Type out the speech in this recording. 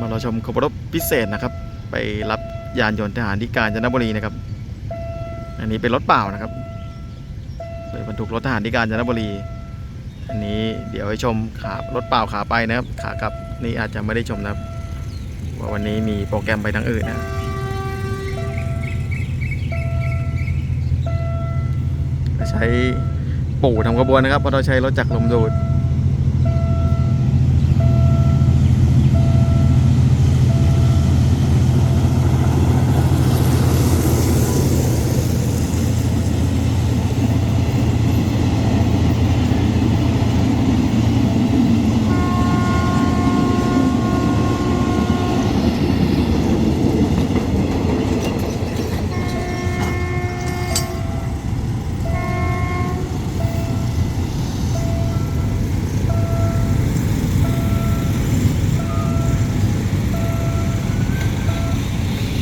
มาเราชมขบวนรถพิเศษนะครับ ไปรับยานยนต์ทหารที่กาญจนบุรีนะครับ อันนี้เป็นรถเปล่านะครับเปบรรทุกรถทหารที่กาญจนบุรี อันนี้เดี๋ยวให้ชมขารถเปล่าขาไปนะครับ ขากลับนี่อาจจะไม่ได้ชมนะครับ ว่าวันนี้มีโปรแกรมไปทางอื่นนะใช้ปู่ทำขบวนนะครับเพราะเราใช้รถจักรลมดูด